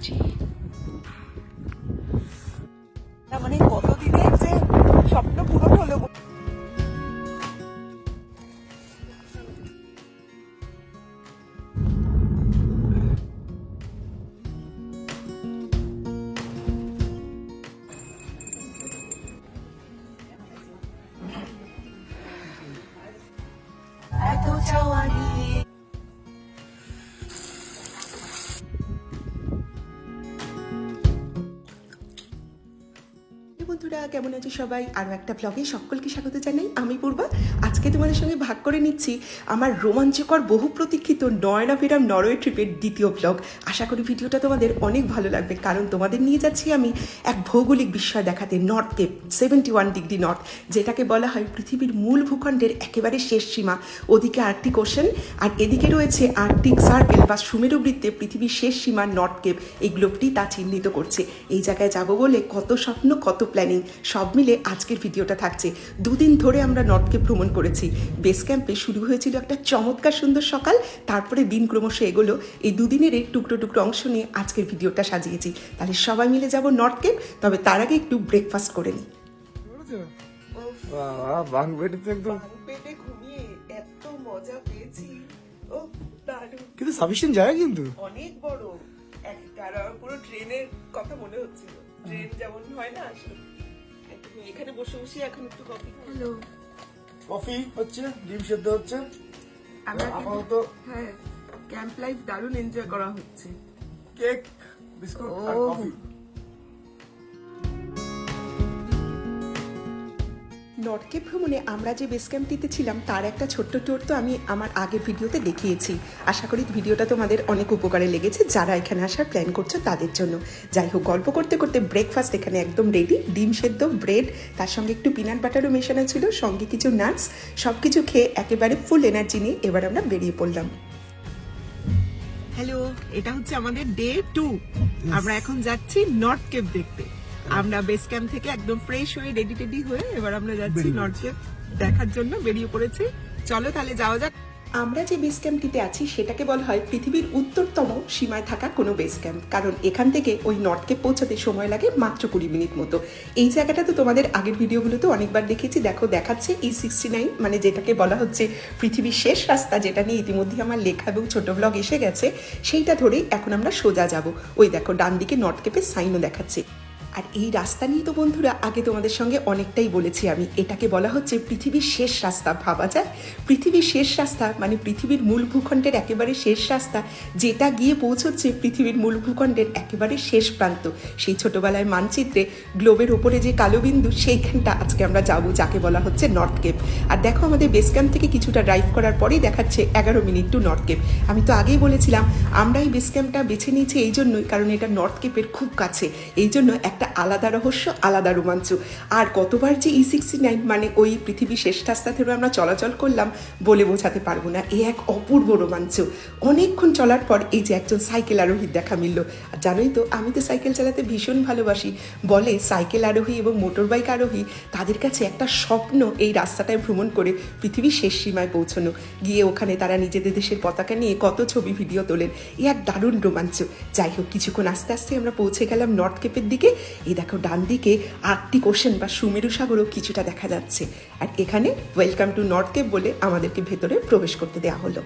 지 কেমন আছো সবাই? আরও একটা ব্লগে সকলকে স্বাগত জানাই। আমি পূর্বা। আজকে তোমাদের সঙ্গে ভাগ করে নিচ্ছি আমার রোমাঞ্চকর বহু প্রতীক্ষিত নয়নাভিরাম নরওয়ে ট্রিপের দ্বিতীয় ব্লগ আশা করি ভিডিওটা তোমাদের অনেক ভালো লাগবে। কারণ তোমাদের নিয়ে যাচ্ছি আমি এক ভৌগোলিক বিষয় দেখাতে North Cape seventy one degree north যেটাকে বলা হয় পৃথিবীর মূল ভূখণ্ডের একেবারে শেষ সীমা। ওদিকে আর্কটিক ওশান আর এদিকে রয়েছে আর্কটিক সার্কেল বা সুমেরু বৃত্তে পৃথিবীর শেষ সীমা নর্থ কেপ এই গ্লোবটি তা চিহ্নিত করছে। এই জায়গায় যাব বলে কত স্বপ্ন, কত প্ল্যানিং সব মিলে আজকের ভিডিওটা থাকছে। দুদিন ধরে আমরা নর্থকে ভ্রমণ করেছি। বেস ক্যাম্পে শুরু হয়েছিল একটা চমৎকার সুন্দর সকাল তারপরে দিন ক্রমশ এগোলো। এই দুদিনের এই টুকরো টুকরো অংশ নিয়ে আজকের ভিডিওটা সাজিয়েছি। তাহলে সবাই মিলে যাব নর্থ কেপ তবে তার আগে একটু ব্রেকফাস্ট করে নিই। একদম। এত মজা পেয়েছি। ও কিন্তু সাফিসিয়েন্ট জায়গা কিন্তু। অনেক বড়। একটা পুরো ট্রেনের কথা মনে হচ্ছিল। ট্রেন যেমন হয় না আসলে এখানে বসে বসে এখন একটু কফি হ্যালো কফি হচ্ছে ডিম সেদ্ধ হচ্ছে। আমরা আপাতত হ্যাঁ ক্যাম্প লাইফ দারুণ এনজয় করা হচ্ছে। কেক বিস্কুট আর কফি নর্থকে ভ্রমণে আমরা যে বেস ক্যাম্পটিতে ছিলাম তার একটা ছোট্ট ট্যুর তো আমি আমার আগের ভিডিওতে দেখিয়েছি। আশা করি ভিডিওটা তোমাদের অনেক উপকারে লেগেছে। যারা এখানে আসার প্ল্যান করছ তাদের জন্য। যাই হোক গল্প করতে করতে ব্রেকফাস্ট এখানে একদম রেডি ডিম সেদ্ধ ব্রেড তার সঙ্গে একটু পিনাট বাটারও মেশানো ছিল সঙ্গে কিছু নাটস সব কিছু খেয়ে একেবারে ফুল এনার্জি নিয়ে এবার আমরা বেরিয়ে পড়লাম। হ্যালো এটা হচ্ছে আমাদের ডে টু আমরা এখন যাচ্ছি নর্থ কেপ দেখতে। আমরা বেস ক্যাম্প থেকে একদম ফ্রেশ হয়ে রেডি টেডি হয়ে এবার আমরা যাচ্ছি নর্থ দেখার জন্য বেরিয়ে পড়েছি। চলো তাহলে যাওয়া যাক। আমরা যে বেস ক্যাম্পটিতে আছি সেটাকে বলা হয় পৃথিবীর উত্তরতম সীমায় থাকা কোনো বেস ক্যাম্প কারণ এখান থেকে ওই নর্থ কেপ পৌঁছাতে সময় লাগে মাত্র কুড়ি মিনিট মতো। এই জায়গাটা তো তোমাদের আগের ভিডিওগুলোতে অনেকবার দেখেছি। দেখো দেখাচ্ছে ই সিক্সটি নাইন মানে যেটাকে বলা হচ্ছে পৃথিবীর শেষ রাস্তা যেটা নিয়ে ইতিমধ্যে আমার লেখা এবং ছোট ব্লগ এসে গেছে সেইটা ধরেই এখন আমরা সোজা যাব। ওই দেখো ডান দিকে নর্থ কেপের সাইনও দেখাচ্ছে। আর এই রাস্তা নিয়ে তো বন্ধুরা আগে তোমাদের সঙ্গে অনেকটাই বলেছি আমি। এটাকে বলা হচ্ছে পৃথিবীর শেষ রাস্তা, ভাবা যায়? পৃথিবীর শেষ রাস্তা মানে পৃথিবীর মূল ভূখণ্ডের একেবারে শেষ রাস্তা, যেটা গিয়ে পৌঁছচ্ছে পৃথিবীর মূল ভূখণ্ডের একেবারে শেষ প্রান্ত। সেই ছোটবেলায় মানচিত্রে গ্লোবের ওপরে যে কালো বিন্দু, সেইখানটা আজকে আমরা যাব, যাকে বলা হচ্ছে নর্থ কেপ আর দেখো আমাদের বেস ক্যাম্প থেকে কিছুটা ড্রাইভ করার পরেই দেখাচ্ছে এগারো মিনিট টু নর্থ কেপ আমি তো আগেই বলেছিলাম আমরা এই বেস ক্যাম্পটা বেছে নিয়েছি এই জন্যই, কারণ এটা নর্থ কেপের খুব কাছে। এই জন্য একটা আলাদা রহস্য, আলাদা রোমাঞ্চ। আর কতবার যে ই সিক্সটি নাইন মানে ওই পৃথিবী শেষ রাস্তা থেকে আমরা চলাচল করলাম বলে বোঝাতে পারব না, এ এক অপূর্ব রোমাঞ্চ। অনেকক্ষণ চলার পর এই যে একজন সাইকেল আরোহীর দেখা মিলল। আর জানোই তো, আমি তো সাইকেল চালাতে ভীষণ ভালোবাসি। বলে সাইকেল আরোহী এবং মোটর বাইক আরোহী, তাদের কাছে একটা স্বপ্ন এই রাস্তাটায় ভ্রমণ করে পৃথিবীর শেষ সীমায় পৌঁছানো। গিয়ে ওখানে তারা নিজেদের দেশের পতাকা নিয়ে কত ছবি ভিডিও তোলেন। এ এক দারুণ রোমাঞ্চ। যাই হোক, কিছুক্ষণ আস্তে আস্তে আমরা পৌঁছে গেলাম নর্থ কেপের দিকে। এই দেখো, ডান দিকে আর্কটিক ওশেন বা সুমেরু সাগরও কিছুটা দেখা যাচ্ছে। আর এখানে ওয়েলকাম টু নর্থ কেপ বলে আমাদেরকে ভেতরে প্রবেশ করতে দেওয়া হলো।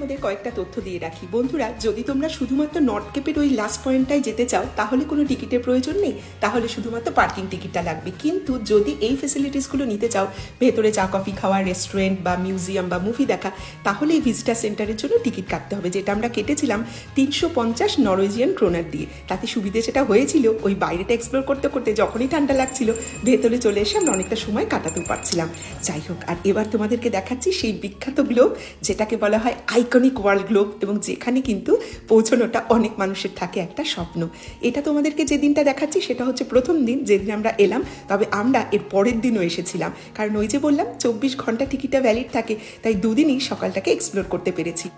তোমাদের কয়েকটা তথ্য দিয়ে রাখি। বন্ধুরা, যদি তোমরা শুধুমাত্র নর্থ কেপের ওই লাস্ট পয়েন্টটায় যেতে চাও, তাহলে কোনো টিকিটের প্রয়োজন নেই। তাহলে শুধুমাত্র পার্কিং টিকিটটা লাগবে। কিন্তু যদি এই ফেসিলিটিসগুলো নিতে চাও, ভেতরে চা কফি খাওয়া রেস্টুরেন্ট বা মিউজিয়াম বা মুভি দেখা, তাহলে এই ভিজিটার সেন্টারের জন্য টিকিট কাটতে হবে, যেটা আমরা কেটেছিলাম তিনশো পঞ্চাশ নরওয়েজিয়ান ক্রোনার দিয়ে। তাতে সুবিধে যেটা হয়েছিল, ওই বাইরেটা এক্সপ্লোর করতে করতে যখনই ঠান্ডা লাগছিল, ভেতরে চলে এসে আমরা অনেকটা সময় কাটাতেও পারছিলাম। যাই হোক, আর এবার তোমাদেরকে দেখাচ্ছি সেই বিখ্যাত গ্লোব যেটাকে বলা হয় আইকনিক ওয়ার্ল্ড গ্লোব এবং যেখানে কিন্তু পৌঁছানোটা অনেক মানুষের থাকে একটা স্বপ্ন। এটা তোমাদেরকে যে দিনটা দেখাচ্ছি সেটা হচ্ছে প্রথম দিন যেদিন আমরা এলাম, তবে আমরা এর পরের দিনও এসেছিলাম। কারণ ওই যে বললাম, চব্বিশ ঘণ্টা টিকিটটা ভ্যালিড থাকে, তাই দুদিনই সকালটাকে এক্সপ্লোর করতে পেরেছি।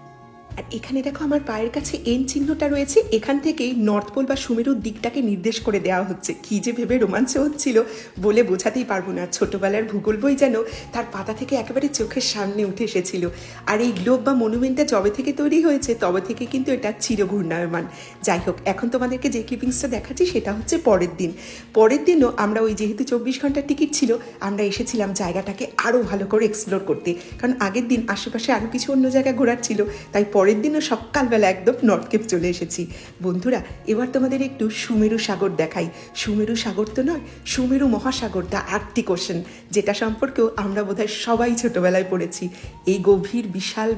আর এখানে দেখো আমার পায়ের কাছে এন চিহ্নটা রয়েছে, এখান থেকেই নর্থ পোল বা সুমেরুর দিকটাকে নির্দেশ করে দেওয়া হচ্ছে। কি যে ভেবে রোমাঞ্চ হচ্ছিল বলে বোঝাতেই পারব না। ছোটবেলার ভূগোল বই যেন তার পাতা থেকে একেবারে চোখের সামনে উঠে এসেছিল। আর এই গ্লোব বা মনুমেন্টটা যবে থেকে তৈরি হয়েছে, তবে থেকে কিন্তু এটা চির ঘূর্ণায়মান যাই হোক, এখন তোমাদেরকে যে ক্লিপিংসটা দেখাচ্ছি, সেটা হচ্ছে পরের দিন। পরের দিনও আমরা ওই যেহেতু চব্বিশ ঘণ্টার টিকিট ছিল, আমরা এসেছিলাম জায়গাটাকে আরও ভালো করে এক্সপ্লোর করতে। কারণ আগের দিন আশেপাশে আরও কিছু অন্য জায়গা ঘোরার ছিল, তাই পরের দিনও সকালবেলা একদম নর্থ কেপ চলে এসেছি। বন্ধুরা, এবার তোমাদের একটু সুমেরু সাগর দেখাই। সুমেরু সাগর তো নয়, সুমেরু মহাসাগর দ্য আর্কটিক ওশন যেটা সম্পর্কেও আমরা বোধহয় সবাই ছোটোবেলায় পড়েছি। এই গভীর, বিশাল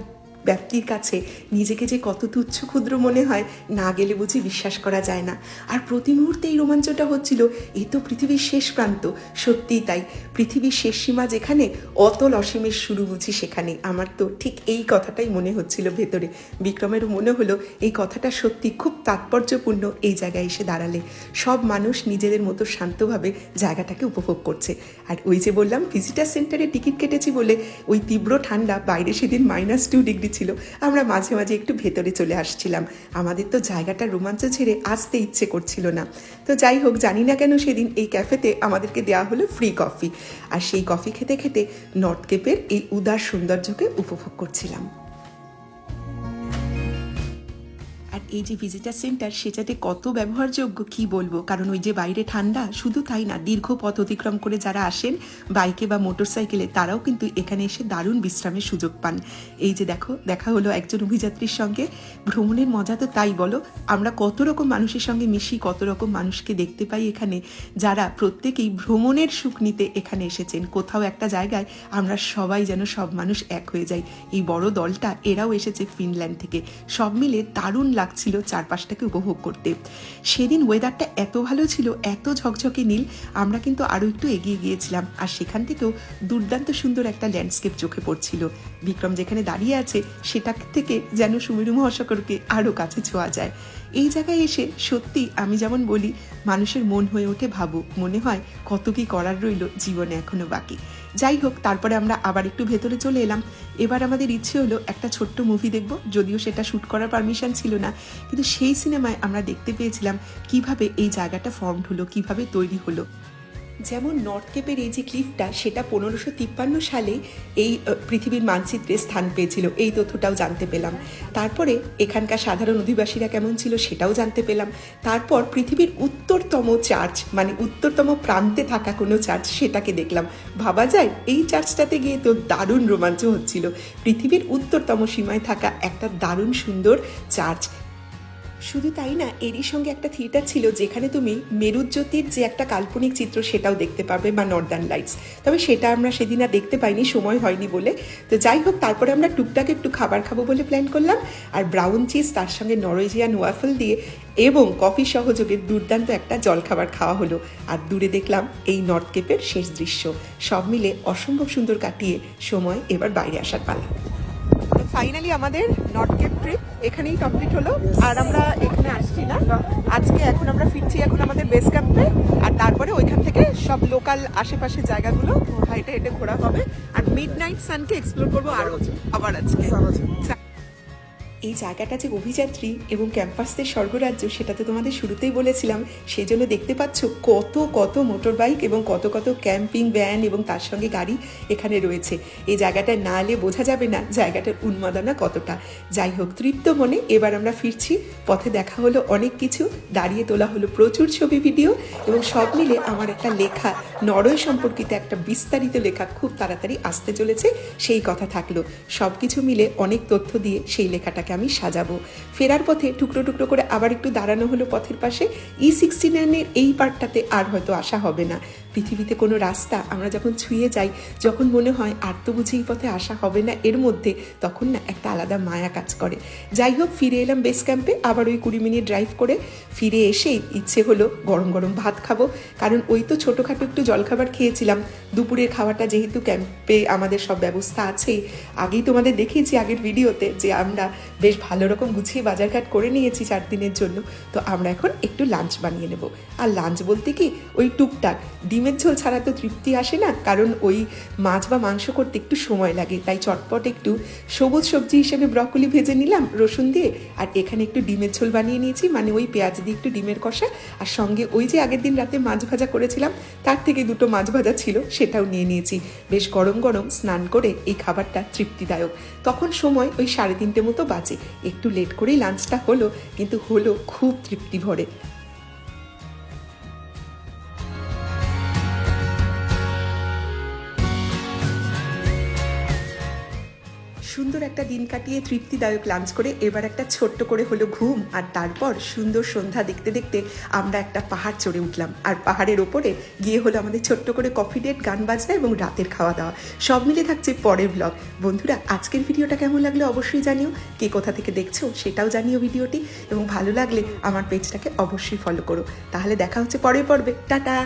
ব্যাপ্তির কাছে নিজেকে যে কত তুচ্ছ ক্ষুদ্র মনে হয়, না গেলে বুঝি বিশ্বাস করা যায় না। আর প্রতি মুহূর্তে এই রোমাঞ্চটা হচ্ছিল, এ তো পৃথিবীর শেষ প্রান্ত। সত্যিই তাই, পৃথিবীর শেষ সীমা যেখানে, অতল অসীমের শুরু বুঝি সেখানে। আমার তো ঠিক এই কথাটাই মনে হচ্ছিল ভেতরে। বিক্রমেরও মনে হলো, এই কথাটা সত্যি খুব তাৎপর্যপূর্ণ এই জায়গায় এসে দাঁড়ালে। সব মানুষ নিজেদের মতো শান্তভাবে জায়গাটাকে উপভোগ করছে। আর ওই যে বললাম ভিজিটার সেন্টারে টিকিট কেটেছি বলে, ওই তীব্র ঠান্ডা, বাইরে সেদিন মাইনাস টু ডিগ্রি ছিল আমরা মাঝে মাঝে একটু ভেতরে চলে আসছিলাম। আমাদের তো জায়গাটা রোমাঞ্চ ছেড়ে আসতে ইচ্ছে করছিল না। তো যাই হোক, জানি না কেন সেদিন এই ক্যাফেতে আমাদেরকে দেওয়া হলো ফ্রি কফি আর সেই কফি খেতে খেতে নর্থ কেপের এই উদার সৌন্দর্যকে উপভোগ করছিলাম। আর এই যে ভিজিটার সেন্টার সেটাতে কত ব্যবহারযোগ্য কি বলব? কারণ ওই যে বাইরে ঠান্ডা, শুধু তাই না, দীর্ঘ পথ অতিক্রম করে যারা আসেন, বাইকে বা মোটর সাইকেলে তারাও কিন্তু এখানে এসে দারুণ বিশ্রামের সুযোগ পান। এই যে দেখো, দেখা হলো একজন অভিযাত্রীর সঙ্গে, ভ্রমণের মজা তো তাই বলো, আমরা কত রকম মানুষের সঙ্গে মিশি, কত রকম মানুষকে দেখতে পাই এখানে, যারা প্রত্যেকেই ভ্রমণের সুখ নিতে এখানে এসেছেন, কোথাও একটা জায়গায় আমরা সবাই যেন সব মানুষ এক হয়ে যাই। এই বড় দলটা, এরাও এসেছে ফিনল্যান্ড থেকে। সব মিলে দারুণ লাগছিল চারপাশটাকে উপভোগ করতে। সেদিন ওয়েদারটা এত ভালো ছিল, এত ঝকঝকে নীল, আমরা কিন্তু আরও একটু এগিয়ে গিয়েছিলাম। আর সেখান থেকেও দুর্দান্ত সুন্দর একটা ল্যান্ডস্কেপ চোখে পড়ছিল। বিক্রম যেখানে দাঁড়িয়ে আছে সেটা থেকে যেন সুমেরু মহাসাগরকে আরও কাছে ছোঁয়া যায়। এই জায়গায় এসে সত্যি আমি যেমন বলি, মানুষের মন হয়ে ওঠে ভাবুক। মনে হয় কত কি করার রইল জীবনে এখনও বাকি। যাই হোক, তারপরে আমরা আবার একটু ভেতরে চলে এলাম। এবার আমাদের ইচ্ছে হলো একটা ছোট্ট মুভি দেখব, যদিও সেটা শ্যুট করার পারমিশন ছিল না। কিন্তু সেই সিনেমায় আমরা দেখতে পেয়েছিলাম কীভাবে এই জায়গাটা ফর্মড হলো, কীভাবে তৈরি হলো। যেমন নর্থ কেপের এই যে ক্লিফটা সেটা পনেরোশো তিপ্পান্ন সালে এই পৃথিবীর মানচিত্রে স্থান পেয়েছিল। এই তথ্যটাও জানতে পেলাম। তারপরে এখানকার সাধারণ অধিবাসীরা কেমন ছিল সেটাও জানতে পেলাম। তারপর পৃথিবীর উত্তরতম চার্চ মানে উত্তরতম প্রান্তে থাকা কোনো চার্চ সেটাকে দেখলাম। ভাবা যায়, এই চার্চটাতে গিয়ে তো দারুণ রোমাঞ্চ হচ্ছিল। পৃথিবীর উত্তরতম সীমায় থাকা একটা দারুণ সুন্দর চার্চ শুধু তাই না, এরই সঙ্গে একটা থিয়েটার ছিল যেখানে তুমি মেরুজ্যোতির যে একটা কাল্পনিক চিত্র সেটাও দেখতে পাবে বা নর্দার্ন লাইটস তবে সেটা আমরা সেদিন আর দেখতে পাইনি, সময় হয়নি বলে। তো যাই হোক, তারপরে আমরা টুকটাক একটু খাবার খাব বলে প্ল্যান করলাম। আর ব্রাউন চিজ তার সঙ্গে নরওয়েজিয়ান ওয়াফল দিয়ে এবং কফি সহযোগে দুর্দান্ত একটা জলখাবার খাওয়া হলো। আর দূরে দেখলাম এই নর্থ কেপের শেষ দৃশ্য। সব মিলে অসম্ভব সুন্দর কাটিয়ে সময় এবার বাইরে আসার পালা। ফাইনালি আমাদের নর্থ কেপ ট্রিপ এখানেই কমপ্লিট হলো। আর আমরা এখানে আসছি না। আজকে এখন আমরা ফিরছি এখন আমাদের বেস ক্যাম্পে আর তারপরে ওইখান থেকে সব লোকাল আশেপাশে জায়গাগুলো হেঁটে হেঁটে ঘোরা হবে। আর মিড নাইট সানকে এক্সপ্লোর করব আরও আবার আজকে। এই জায়গাটা যে অভিযাত্রী এবং ক্যাম্পাসদের স্বর্গরাজ্য সেটা তো তোমাদের শুরুতেই বলেছিলাম সেই জন্য দেখতে পাচ্ছ কত কত মোটর বাইক এবং কত কত ক্যাম্পিং ভ্যান এবং তার সঙ্গে গাড়ি এখানে রয়েছে। এই জায়গাটায় না এলে বোঝা যাবে না জায়গাটার উন্মাদনা কতটা। যাই হোক, তৃপ্ত মনে এবার আমরা ফিরছি। পথে দেখা হলো অনেক কিছু, দাঁড়িয়ে তোলা হলো প্রচুর ছবি, ভিডিও এবং সব মিলে আমার একটা লেখা, নরয় সম্পর্কিত একটা বিস্তারিত লেখা খুব তাড়াতাড়ি আসতে চলেছে, সেই কথা থাকল। সব কিছু মিলে অনেক তথ্য দিয়ে সেই লেখাটাকে আমি সাজাবো। ফেরার পথে টুকরো টুকরো করে আবার একটু দাঁড়ানো হলো পথের পাশে। ই সিক্সটি নাইনের এই পার্টটাতে আর হয়তো আসা হবে না। পৃথিবীতে কোনো রাস্তা আমরা যখন ছুঁয়ে যাই, যখন মনে হয় আর তো বুঝি এই পথে আসা হবে না, এর মধ্যে তখন না একটা আলাদা মায়া কাজ করে। যাই হোক, ফিরে এলাম বেস ক্যাম্পে আবার ওই কুড়ি মিনিট ড্রাইভ করে ফিরে এসেই ইচ্ছে হলো গরম গরম ভাত খাব। কারণ ওই তো ছোটোখাটো একটু জলখাবার খেয়েছিলাম। দুপুরের খাওয়াটা যেহেতু ক্যাম্পে আমাদের সব ব্যবস্থা আছেই আগেই তোমাদের দেখিয়েছি আগের ভিডিওতে যে আমরা বেশ ভালো রকম গুছিয়ে বাজারঘাট করে নিয়েছি চার দিনের জন্য। তো আমরা এখন একটু লাঞ্চ বানিয়ে নেব। আর লাঞ্চ বলতে কি? ওই টুকটাক ডিমের ঝোল ছাড়া তো তৃপ্তি আসে না, কারণ ওই মাছ বা মাংস করতে একটু সময় লাগে। তাই চটপট একটু সবুজ সবজি হিসেবে ব্রকলি ভেজে নিলাম, রসুন দিয়ে, আর এখানে একটু ডিমের ঝোল বানিয়ে নিয়েছি মানে ওই পেঁয়াজ দিয়ে একটু ডিমের কষা, আর সঙ্গে ওই যে আগের দিন রাতে মাছ ভাজা করেছিলাম, তার থেকে দুটো মাছ ভাজা ছিল, সেটাও নিয়ে নিয়েছি। বেশ গরম গরম স্নান করে এই খাবারটা তৃপ্তিদায়ক। তখন সময় ওই সাড়ে তিনটে মতো বাজে, একটু লেট করেই লাঞ্চটা হলো, কিন্তু হলো খুব তৃপ্তি ভরে। সুন্দর একটা দিন কাটিয়ে তৃপ্তিদায়ক লাঞ্চ করে এবার একটা ছোট্ট করে হলো ঘুম, আর তারপর সুন্দর সন্ধ্যা দেখতে দেখতে আমরা একটা পাহাড় চড়ে উঠলাম। আর পাহাড়ের ওপরে গিয়ে হলো আমাদের ছোট্ট করে কফি ডেট গান বাজনা এবং রাতের খাওয়া দাওয়া। সব মিলে থাকছে পরের ব্লগ বন্ধুরা, আজকের ভিডিওটা কেমন লাগল অবশ্যই জানিও। কে কোথা থেকে দেখছ সেটাও জানিও ভিডিওটি। এবং ভালো লাগলে আমার পেজটাকে অবশ্যই ফলো করো। তাহলে দেখা হচ্ছে পরের পর্বে। টাটা!